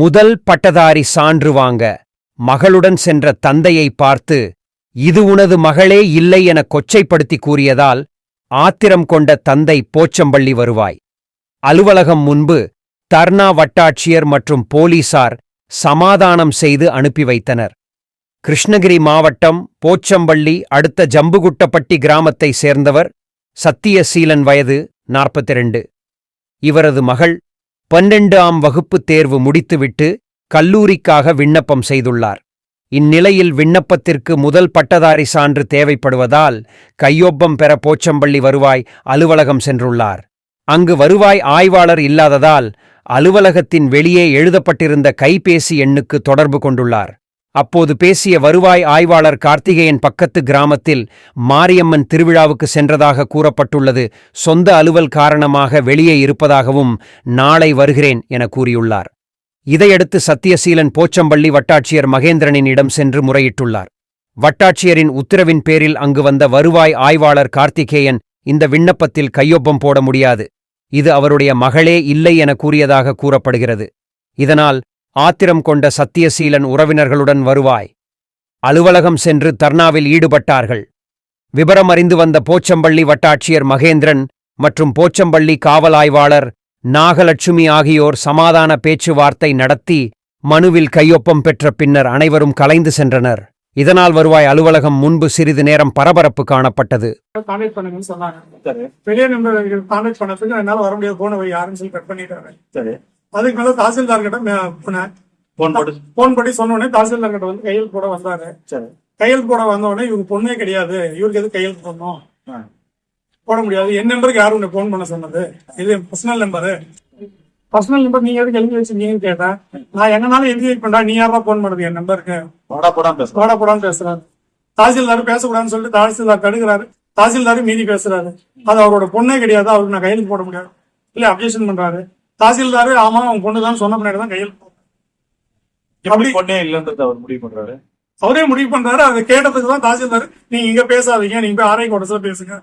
முதல் பட்டதாரி சான்று வாங்க மகளுடன் சென்ற தந்தையை பார்த்து இது உனது மகளே இல்லை என கொச்சைப்படுத்தி கூறியதால் ஆத்திரம் கொண்ட தந்தை போச்சம்பள்ளி வருவாய். அலுவலகம் முன்பு தர்ணா வட்டாட்சியர் மற்றும் போலீசார் சமாதானம் செய்து அனுப்பி வைத்தனர். கிருஷ்ணகிரி மாவட்டம் போச்சம்பள்ளி அடுத்த ஜம்புகுட்டப்பட்டி கிராமத்தை சேர்ந்தவர் சத்தியசீலன் வயது 42 இவரது மகள் பன்னெண்டாம் வகுப்பு தேர்வு முடித்துவிட்டு கல்லூரிக்காக விண்ணப்பம் செய்துள்ளார். இந்நிலையில் விண்ணப்பத்திற்கு முதல் பட்டதாரி சான்று தேவைப்படுவதால் கையொப்பம் பெற போச்சம்பள்ளி வருவாய் அலுவலகம் சென்றுள்ளார். அங்கு வருவாய் ஆய்வாளர் இல்லாததால் அலுவலகத்தின் வெளியே எழுதப்பட்டிருந்த கைபேசி எண்ணுக்கு தொடர்பு கொண்டுள்ளார். அப்போது பேசிய வருவாய் ஆய்வாளர் கார்த்திகேயன் பக்கத்து கிராமத்தில் மாரியம்மன் திருவிழாவுக்கு சென்றதாக கூறப்பட்டுள்ளது. சொந்த அலுவல் காரணமாக வெளியே இருப்பதாகவும் நாளை வருகிறேன் என கூறியுள்ளார். இதையடுத்து சத்தியசீலன் போச்சம்பள்ளி வட்டாட்சியர் மகேந்திரனின் இடம் சென்று முறையிட்டுள்ளார். வட்டாட்சியரின் உத்தரவின் பேரில் அங்கு வந்த வருவாய் ஆய்வாளர் கார்த்திகேயன் இந்த விண்ணப்பத்தில் கையொப்பம் போட முடியாது. இது அவருடைய மகளே இல்லை என கூறியதாக கூறப்படுகிறது. இதனால் ஆத்திரம் கொண்ட சத்தியசீலன் உறவினர்களுடன் வருவாய். அலுவலகம் சென்று தர்ணாவில் ஈடுபட்டார்கள். விபரம் அறிந்து வந்த போச்சம்பள்ளி வட்டாட்சியர் மகேந்திரன் மற்றும் போச்சம்பள்ளி காவல் ஆய்வாளர் நாகலட்சுமி ஆகியோர் சமாதான பேச்சுவார்த்தை நடத்தி மனுவில் கையொப்பம் பெற்ற பின்னர் அனைவரும் கலைந்து சென்றனர். இதனால் வருவாய் அலுவலகம் முன்பு சிறிது நேரம் பரபரப்பு காணப்பட்டது. பெரிய நம்பர் கான்டாக்ட் பண்ணதுக்கு என்னால வர முடியாது. போன போய் யாருன்னு சொல்லி கட் பண்ணிட்டாங்க. சரி. அதுக்கு மேல தாசில்தார் கிட்ட போனேன் போன் போட்டு. போன் பண்ணி சொன்ன உடனே தாசில்தார் கிட்ட வந்து கையெழுத்து போட வந்தாரு. சரி. கையெழுத்து போட வந்த உடனே இவங்க பொண்ணே கிடையாது. இவருக்கு எது கையெழுத்து போடணும். போட முடியாது. என் நம்பருக்கு யாரும் உன்னை போன் பண்ண சொன்னது? இது பர்சனல் நம்பரு பர்சனல் நம்பர் நீங்க எதுக்கு எழுதி வச்சிருக்கீங்கன்னு கேட்டேன் நான் எங்கனாலும் எழுதி வைப்பேன்டா நீ யாரா போன் பண்ணுது என் நம்பருக்கு? போடா போடாம பேசுறேன் போடா போடான்னு பேசுறாரு. தாசில்தார் பேசக்கூடாதுன்னு சொல்லிட்டு தாசில்தார் தடுக்கிறாரு. தாசில்தார் மீறி பேசுறாரு. அது அவரோட பொண்ணே கிடையாது. அவருக்கு நான் கையெழுத்து போட முடியாது. இல்ல அப்ஜெக்ஷன் பண்றாரு. தாசில்தார் ஆமா அவன் பொண்ணு தான் சொன்ன பின்னாடி தான் கையெழுத்து பொண்ணே இல்லன்றது அவர் முடிவு பண்றாரு? அவரே முடிவு பண்றாரு அதை கேட்டதுக்கு தான் தாசில்தார் நீங்க இங்க பேசாதீங்க நீங்க போய் ஆரை கோட்டத்துல பேசுங்க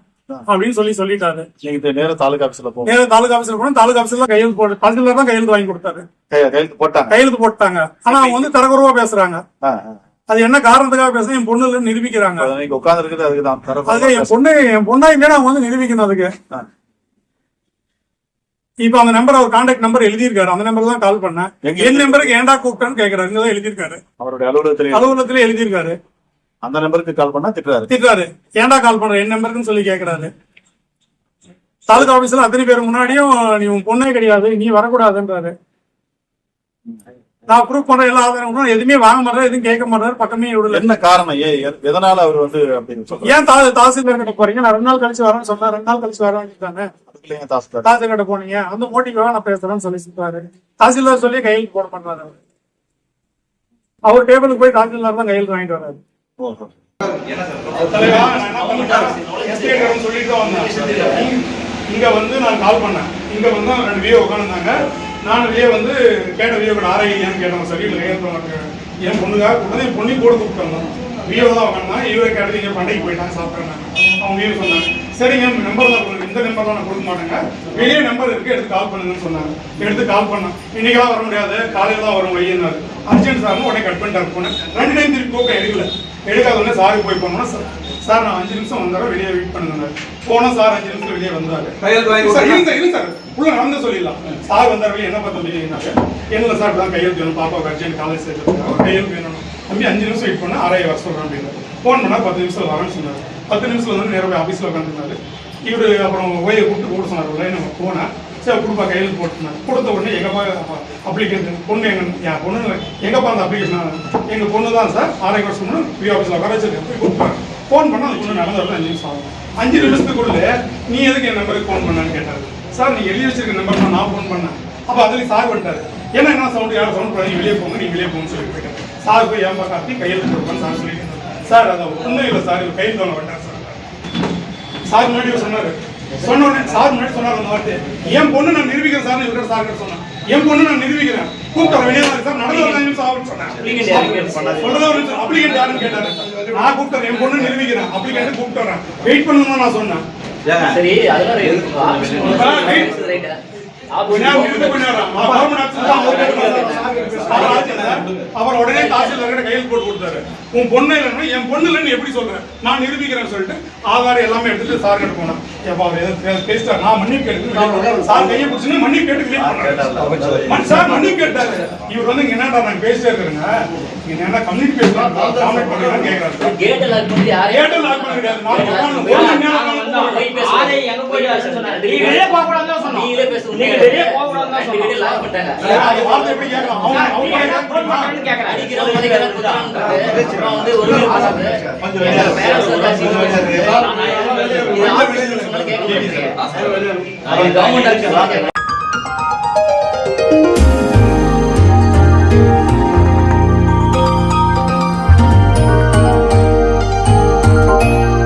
அப்படின்னு சொல்லி சொல்லிட்டாரு. நீங்க இந்த நேரம் தாலுகா ஆபீஸ்ல போங்க. நேரா தாலுகா ஆபீஸ்ல போனா தாலுகா ஆபீஸ்ல கையெழுத்து போட்டு தாசில்தார் தான் கையெழுத்து வாங்கி கொடுத்தாரு. கையெழுத்து போட்டாங்க. கையெழுத்து போட்டாங்க. ஆனா அவங்க வந்து தரக்குறவா பேசுறாங்க. அது என்ன காரணத்துக்காக பேசுறேன் என் பொண்ணு நிரூபிக்கிறாங்க. உட்கார்ந்து இருக்குது அதுக்கு தான் என் பொண்ணு என் பொண்ணா இல்லையா அவங்க வந்து நிரூபிக்கணும் அதுக்கு. இப்ப அந்த நம்பர் அவர் கான்டாக்ட் நம்பர் எழுதியிருக்காரு. அந்த நம்பர் தான் கால் பண்ணேன். என் நம்பருக்கு ஏன்டா கூப்பிட்டேன்னு கேக்குறாரு. இங்க தான் எழுதியிருக்காரு. அவருடைய அலுவலகத்துல அலுவலகத்துல எழுதியிருக்காரு. அந்த நம்பருக்கு கால் பண்ணா திட்டுறாரு. திட்டுறாரு. ஏன்டா கால் பண்ற? என் நம்பருக்குன்னு சொல்லி கேக்குறாரு. தாலுகா ஆபீஸ்ல அத்தனை பேர் முன்னாடியும் நீ உன் பொண்ணே கிடையாது. நீ வரக்கூடாதுன்றாரு. நான் ப்ரூவ் பண்ற எல்லா ஆதாரங்களும் எதுவுமே வாங்க மாட்டாரு எதுவும் கேட்க மாட்டாரு. பக்கமே விடல. என்ன காரணம்? எதனால அவர் வந்து அப்படின்னு சொல்றாரு? ஏன் தாசில்தார் கிட்ட போறீங்க? நான் ரெண்டு நாள் கழிச்சு வரேன்னு சொன்னா ரெண்டு நாள் கழிச்சு வரேன்னு தானே ஏன் தாசில்தார் தாசில்தார் கிட்ட போனீங்க அந்த மோட்டிவாக நான் பேசுறேன்னு சொல்லி சொல்றாரு தாசில்தார் சொல்லி கையெழுத்து போட பண்றாரு அவரு. அவர் டேபிளுக்கு போய் தாசில்தார் தான் கையெழுத்து வாங்கிட்டு வராரு. இங்க வந்து நான் கால் பண்ணேன். இங்க வந்து ரெண்டு வியோ உட்காந்துருந்தாங்க நான் வியோ வந்து கேட்ட வியோ கூட ஆரை ஏன்னு கேட்டேன். சரி இல்லை பொண்ணுக்காக கூப்பிட்டது என் பொண்ணி கூட கூப்பிட்டு வியோ தான் உட்காந்தாங்க இவரை கேட்டது இங்க பண்டைக்கு போயிட்டாங்க சாப்பிட்றாங்க. அவங்க வியோ சொன்னாங்க சரிங்க நம்பர் தான் கொடுங்க. இந்த நம்பர் தான் நான் கொடுக்க மாட்டேங்க. வெளியே நம்பர் இருக்கு எடுத்து கால் பண்ணுங்கன்னு சொன்னாங்க. எடுத்து கால் பண்ணேன் இன்னைக்கெல்லாம் வர முடியாது. காலையில தான் வரும் வையினாரு அர்ஜென்ட் சார்னு உடனே கட் பண்ணிட்டாரு போனேன் ரெண்டு டைம் திருப்பி கூப்பிட்டு எடுக்கல. எடுக்காத உடனே சாருக்கு போய் போனோம்னா சார் சார் நான் அஞ்சு நிமிஷம் வந்தாரு வெளியே வெயிட் பண்ணுங்க போனா சார் அஞ்சு நிமிஷம் வெளியே வந்தாரு. சார் இல்ல சார் இல்ல சார் உள்ள நடந்து சொல்லிடலாம். சார் வந்தாரு வெளியே என்ன பார்த்து வெளியேனாரு என்ன சார் தான் கையெழுத்து வேணும். பாப்பா அர்ஜென்ட் காலேஜ் சேர்த்துருக்காங்க கையெழுத்து வேணும். தம்பி அஞ்சு நிமிஷம் வெயிட் பண்ண அரை வர சொல்கிறேன் அப்படின்னு. ஃபோன் பண்ணால் பத்து நிமிஷம் வரேன்னு சொன்னார். பத்து நிமிஷம் வந்து நேராக ஆஃபீஸில் உட்காந்துருந்தாரு இவர் அப்புறம் ஓயை கூப்பிட்டு கூட சொன்னார் லைன் நம்ம போனேன் சரி கொடுப்பா கையில் போட்டுனார் கொடுத்த உடனே எங்கப்பா அப்ளிகேஷன் பொண்ணு எங்க என் பொண்ணு எங்கப்பா அந்த அப்ளிகேஷன் எங்கள் பொண்ணு தான் சார் ஆரை வருஷம் முன்னாடி பி ஆஃபீஸில் உட்கார வச்சிருக்கேன் போய் கொடுப்பாங்க ஃபோன் பண்ணால் அந்த பொண்ணு நடந்து அஞ்சு நிமிஷம் ஆகும். அஞ்சு நிமிஷத்துக்குள்ளே நீ எதுக்கு என் நம்பருக்கு ஃபோன் பண்ணான்னு கேட்டார். சார் நீ எழுதி வச்சிருக்க நம்பர் நான் ஃபோன் பண்ணேன். அப்போ அதுலேயும் சார் பண்ணிட்டாரு ஏன்னா என்ன சவுண்ட் யாரும் சவுண்ட் பண்ணி வெளியே போங்க நீ வெளியே போகணும்னு சொல்லி போயிட்டேன் சார் போய் ஏன்பா காட்டி கையெழுத்து கொடுப்பேன்னு சார் சொல்லிட்டு சார் அதை ஒன்றும் இல்லை சார் இவர் கையில் தோண வேண்டாம் சார். சார் முன்னாடி சொன்னாரு. சொன்ன உடனே சார் முன்னாடி சொன்னார் அந்த வார்த்தை என் பொண்ணு நான் நிரூபிக்கிறேன் சார் இவர்கிட்ட சார் சொன்னேன் என் பொண்ணு நான் நிரூபிக்கிறேன். கூப்பிட்டு வெளியே சார் நடந்து ஒரு நிமிஷம் சொன்னேன் சொல்றது ஒரு நிமிஷம் அப்ளிகேட் யாருன்னு கேட்டாரு. நான் கூப்பிட்டு என் பொண்ணு நிரூபிக்கிறேன். அப்ளிகேட் கூப்பிட்டு வரேன். வெயிட் பண்ணணும்னு நான் சொன்னேன். சரி அதெல்லாம் அவர் உடனே தாசில்தார்கிட்ட கையெழுத்து போட்டு கொடுத்தாரு. உன் பொண்ணு இல்லைன்னா என் பொண்ணு இல்லைன்னு எப்படி சொல்றேன் நான் நிரூபிக்கிறேன்னு சொல்லிட்டு ஆதார் எல்லாமே எடுத்துட்டு சார் கிட்ட போனேன். எப்ப அவர் பேசிட்டாரு. நான் மன்னிப்பு கேட்டு சார் கையை பிடிச்சுன்னு மன்னிப்பு கேட்டு சார் மன்னிப்பு கேட்டாரு. இவர் வந்து என்னடா நாங்க பேசிட்டே இருக்கிறேங்க? நீங்க என்ன கம்யூனிட்டி பேசலாம் காமெண்ட் பண்ணுங்கன்னு கேக்குறாரு. கேட்டை லாக் பண்ணி கேட்டு லாக் பண்ண கிடையாது. நான் போய் பேசு. ஆளே எங்க போய் சொன்னாரு? நீ வெளியே போக கூடாதுன்னு தான் சொன்னோம். நீங்களே பேச நீங்க வெளியே போக கூடாதுன்னு தான் சொன்னோம். லாக் பண்ணிட்டாங்க அது வார்த்தை எப்படி கேட்கலாம் அவங்க அவங்க நீங்க கேட்கலாம். போன் பண்றேன்னு கேக்குறேன். உதைக்கிறோம் குத்துறோம்ன்றது அப்புறம் வந்து ஒரு பேசுறது கொஞ்சம் எங்க parents வந்து அசிங்கமா பேசுறது. வெளியே கேட்க மாட்டேங்கிறீங்க. அது கவர்மெண்ட்